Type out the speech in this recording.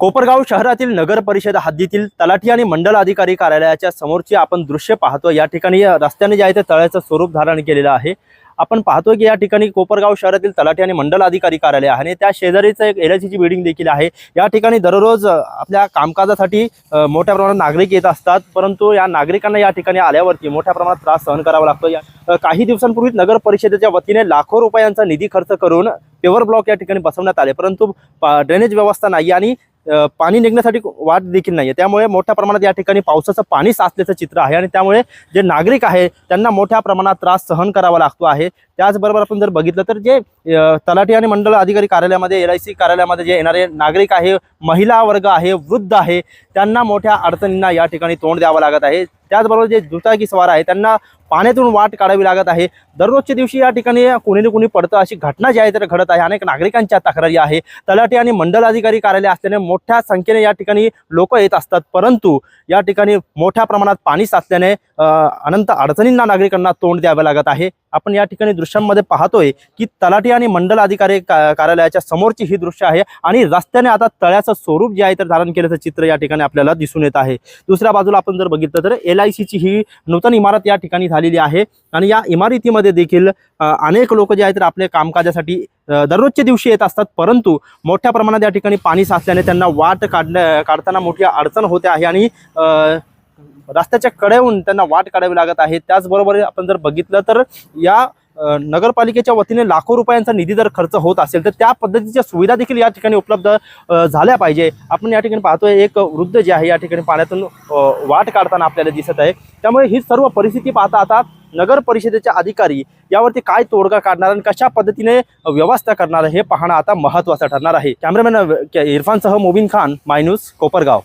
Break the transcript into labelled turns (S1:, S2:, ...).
S1: कोपरगाव शहरातील नगर परिषद हद्दीतील तलाठी आणि मंडल अधिकारी कार्यालयाच्या समोरची आपण दृश्य पाहतो या ठिकाणी रस्त्याने जे आहे ते तळ्याचं स्वरूप धारण केलेलं आहे. आपण पाहतोय की या ठिकाणी कोपरगाव शहरातील तलाठी आणि मंडल अधिकारी कार्यालय आहे आणि त्या शेजारीचं एक एल ची बिल्डिंग देखील आहे. या ठिकाणी दररोज आपल्या कामकाजासाठी मोठ्या प्रमाणात नागरिक येत असतात. परंतु या नागरिकांना या ठिकाणी आल्यावरती मोठ्या प्रमाणात त्रास सहन करावा लागतो. या काही दिवसांपूर्वीच नगर परिषदेच्या वतीने लाखो रुपयांचा निधी खर्च करून पेवर ब्लॉक या ठिकाणी बसवण्यात आले. परंतु ड्रेनेज व्यवस्था नाही आणि पाणी निघण्यासाठी वाट देखील नाही आहे त्यामुळे मोठ्या प्रमाणात या ठिकाणी पावसाचं पाणी साचल्याचं चित्र आहे आणि त्यामुळे जे नागरिक आहे त्यांना मोठ्या प्रमाणात त्रास सहन करावा लागतो आहे. त्याचबरोबर आपण जर बघितलं तर जे तलाठी आणि मंडळ अधिकारी कार्यालयामध्ये एल आय सी कार्यालयामध्ये जे येणारे नागरिक आहे महिला वर्ग आहे वृद्ध आहे त्यांना मोठ्या अडचणींना या ठिकाणी तोंड द्यावं लागत आहे. त्याचबरोबर जे दुचाकी स्वार आहे त्यांना पाण्यातून वाट काढावी लागत आहे. दररोजच्या दिवशी या ठिकाणी कुणी ना कुणी पडतं. अशी घटना जी आहे तर घडत आहे. अनेक नागरिकांच्या तक्रारी आहे. तलाठी आणि मंडल अधिकारी कार्यालय असल्याने मोठ्या संख्येने या ठिकाणी लोक येत असतात. परंतु या ठिकाणी मोठ्या प्रमाणात पाणी साचल्याने अनंत अडचणींना नागरिकांना तोंड द्यावं लागत आहे. आपण या ठिकाणी दृश्यांमध्ये पाहतोय की तलाठी आणि मंडल अधिकारी का- कार्यालयाच्या समोरची ही दृश्य आहे आणि रस्त्याने आता तळ्याचं स्वरूप जे आहे तर धारण केल्याचं चित्र या ठिकाणी आपल्याला दिसून येत आहे. दुसऱ्या बाजूला आपण जर बघितलं तर एल आय सीची ही नूतन इमारत या ठिकाणी झालेली आहे आणि या इमारतीमध्ये देखील अनेक लोक जे आहेत तर आपल्या कामकाजासाठी दररोजच्या दिवशी येत असतात परंतु मोठ्या प्रमाणात या ठिकाणी पाणी साचल्याने त्यांना वाट काढण्या काढताना मोठी अडचण होते आहे आणि अ, रस्त्याच्या कडेहून त्यांना वाट काढावी लागत आहे. त्याचबरोबर आपण जर बघितलं तर या नगरपालिकेच्या वतीने लाखो रुपयांचा निधी जर खर्च होत असेल तर त्या पद्धतीच्या सुविधा देखील या ठिकाणी उपलब्ध झाल्या पाहिजे. आपण या ठिकाणी पाहतोय एक वृद्ध जे आहे या ठिकाणी पाण्यातून वाट काढताना आपल्याला दिसत आहे. त्यामुळे ही सर्व परिस्थिती पाहता आता नगर परिषदेच्या अधिकारी यावरती काय तोडगा काढणार आणि कशा पद्धतीने व्यवस्था करणार हे पाहणं आता महत्त्वाचं ठरणार आहे. कॅमेरामॅन इरफानसह मोबिन खान मायनूस कोपरगाव.